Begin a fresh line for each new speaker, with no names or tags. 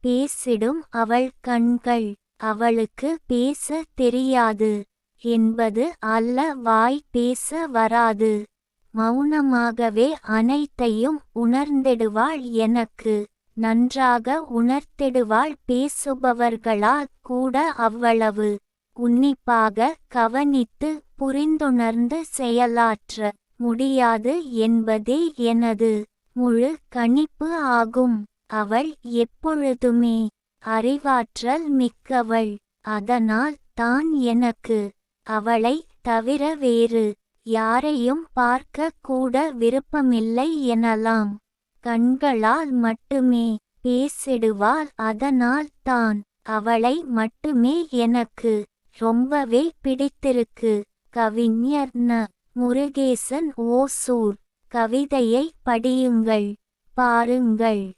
பேசிடும் அவள் கண்கள். அவளுக்கு பேச தெரியாது. என்பது அல்ல வாய் பேச வராது. மௌனமாகவே அனைத்தையும் உணர்ந்திடுவாள் எனக்கு. நன்றாக உணர்த்திடுவாள் பேசுபவர்களால் கூட அவ்வளவு. உன்னிப்பாக கவனித்து புரிந்துணர்ந்து செயலாற்ற முடியாது என்பதே எனது முழு கணிப்பு ஆகும். அவள் எப்பொழுதுமே அறிவாற்றல் மிக்கவள். அதனால் தான் எனக்கு அவளை தவிர வேறு யாரையும் பார்க்க கூட விருப்பமில்லை எனலாம். கண்களால் மட்டுமே பேசிடுவாள். அதனால் தான் அவளை மட்டுமே எனக்கு ரொம்பவே பிடித்திருக்கு. கவிஞர் ந. முருகேசன் ஓசூர். கவிதையை படியுங்கள். பாருங்கள்.